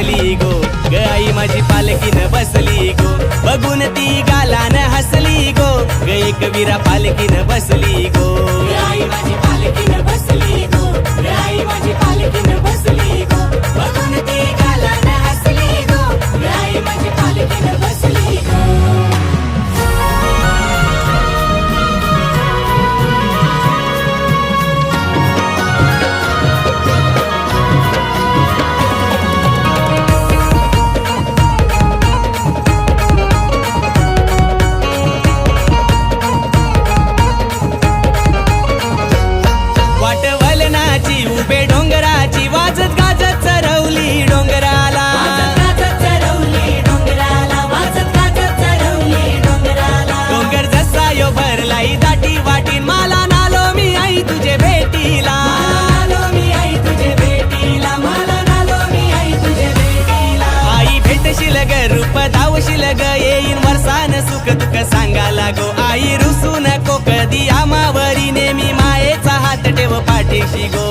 हसली गो. ग आई माझी पालखीनं बसली गो. बघून ती गालान हसली गो. ग एक विरा न बसली गो आई माझी पालखीनं ग रूप धावशील ग येईन वरसान सुख दुःख सांगा गो आई रुसू नको कधी आमावरी नेहमी मायेचा हात ठेव पाठीशी गो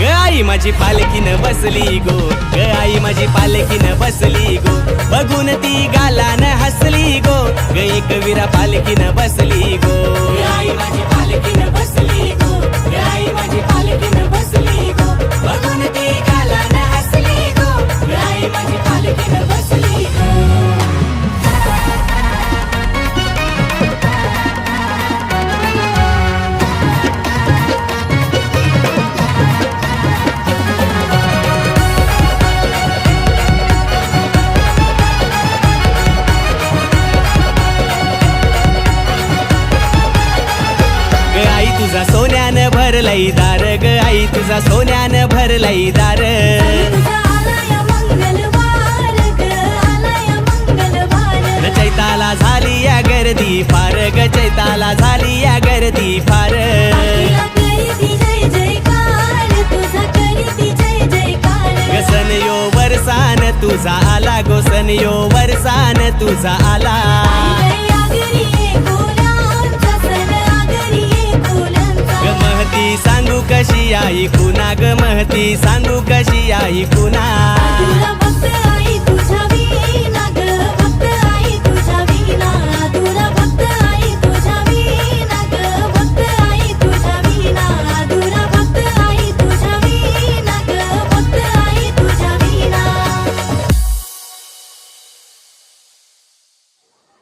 ग आई माझी पालखीन बसली गो. ग आई माझी पालखीन बसली गो. बघून ती गालान हसली गो. ग एक वीरा पालखीन बसली गो आई माझी पालखीनं बसली भरलई दार ग आई तुझा सोन्यानं भरलई दार. ग चैताला झाली या गर्दी फार ग चैताला झाली या गर्दी फार. ग यो वरसान तुझा आला गोसन यो वरसान तुझा आला. कशी आई कुणा ग महती? सांगू कशी आई कुणा?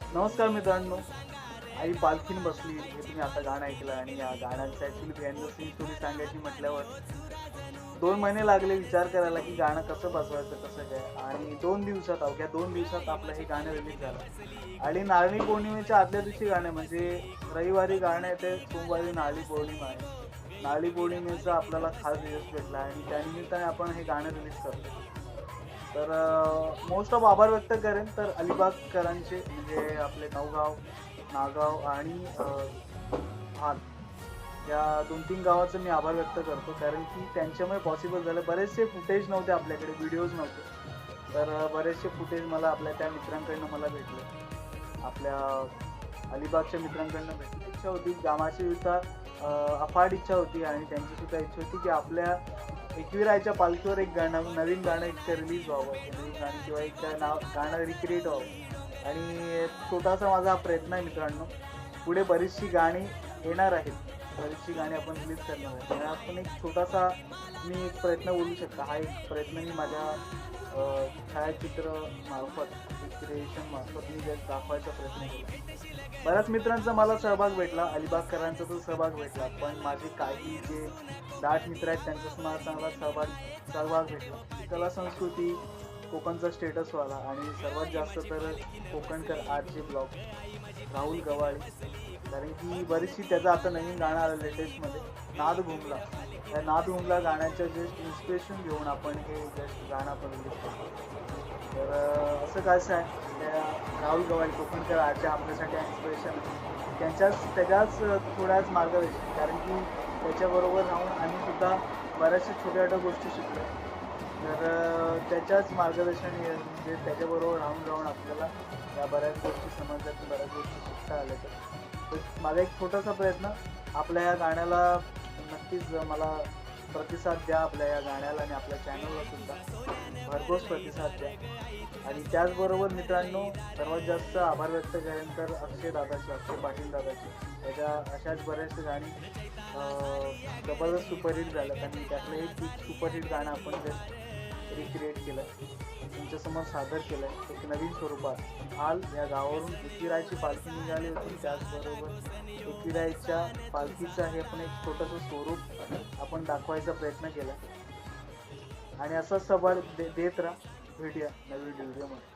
नमस्कार मित्रांनो. आई पालखीने बसली हे तुम्ही आता गाणं ऐकलं आणि या गाण्याचं ॲक्च्युली बिहाइंड द सीन तुम्ही सांगायची म्हटल्यावर दोन महिने लागले विचार करायला की गाणं कसं बसवायचं कसं काय? आणि दोन दिवसात अवघ्या दोन दिवसात आपलं हे गाणं रिलीज झालं. आणि नारळी पौर्णिमेच्या आदल्या दिवशी गाणं म्हणजे रविवारी गाणं येते सोमवारी नारळी पौर्णिमा आहे. नारळी पौर्णिमेचा आपल्याला खास दिवस भेटला आणि त्यानिमित्ताने आपण हे गाणं रिलीज करतो. तर मोस्ट ऑफ आभार व्यक्त करेन तर अलिबागकरांचे म्हणजे आपले नवगाव नागाव आणि हाल या दोन तीन गावाचं मी आभार व्यक्त करतो कारण की त्यांच्यामुळे पॉसिबल झालं. बरेचसे फुटेज नव्हते आपल्याकडे व्हिडिओज नव्हते. तर बरेचसे फुटेज मला आपल्या त्या मित्रांकडनं मला भेटले. आपल्या अलिबागच्या मित्रांकडनं भेटली. इच्छा होती गावाची सुद्धा अफाट इच्छा होती आणि त्यांची सुद्धा इच्छा होती की आपल्या एकविरायच्या पालखीवर एक गाणं नवीन गाणं एक रिलीज व्हावं. नवीन गाणं किंवा एक नाव गाणं रिक्रिएट व्हावं. आणि छोटासा माझा हा प्रयत्न आहे मित्रांनो. पुढे बरीचशी गाणी येणार आहेत. बरीचशी गाणी आपण रिलीज करणार आहे आणि आपण एक छोटासा मी एक प्रयत्न बोलू शकता. हा एक प्रयत्न मी माझ्या छायाचित्र मार्फत क्रिएशन मार्फत मी जर दाखवायचा प्रयत्न केला. बऱ्याच मित्रांचा मला सहभाग भेटला. अलिबागकरांचा तो सहभाग भेटला. पण माझे काही जे दाट मित्र आहेत त्यांचा मला चांगला सहभाग सहभाग भेटला. कला संस्कृती कोकणचा स्टेटस वाला आणि सर्वात जास्त तर Kokankar R J blog Rahul Gawale कारण की बरीचशी त्याचं आता नवीन गाणं आलं लेटेस्टमध्ये नाद घुमला. त्या नाद घुमला गाण्याचं जस्ट इन्स्पिरेशन घेऊन आपण हे जस्ट गाणं आपण तर असं कसं आहे? त्या राहुल गवाळे कोकणकर आर्टच्या आपल्यासाठी इन्स्पिरेशन त्यांच्याच त्याच्याच थोड्याच मार्गदर्शन कारण की त्याच्याबरोबर राहून आम्ही सुद्धा बऱ्याचशा छोट्या छोट्या गोष्टी शिकलो तर त्याच्याच मार्गदर्शन म्हणजे त्याच्याबरोबर राहून राहून आपल्याला या बऱ्याच गोष्टी समजल्यात बऱ्याच गोष्टी शिकता आल्या तर. माझा एक छोटासा प्रयत्न आपल्या या गाण्याला नक्कीच मला प्रतिसाद द्या आपल्या या गाण्याला आणि आपल्या चॅनलला सुद्धा. भरघोस प्रतिसाद द्या. आणि त्याचबरोबर मित्रांनो सर्वात जास्त आभार व्यक्त करेन तर अक्षय दादाचे अक्षय पाटील दादाचे. त्याच्या अशाच बऱ्याच गाणी जबरदस्त सुपरहिट झाल्यात आणि त्यातलं एक सुपरहिट गाणं आपण जस्ट रिक्रिएट केलं तुमच्यासमोर सादर केलं आहे एक नवीन स्वरूपात. हाल या गावावरून एकविरायची पालखी निघाली होती. त्याचबरोबर एकविरायच्या पालखीचं हे पण एक छोटंसं स्वरूप आपण दाखवायचा प्रयत्न केला. आणि असा सवाल दे देत राहा. भेटूया नवीन व्हिडिओमध्ये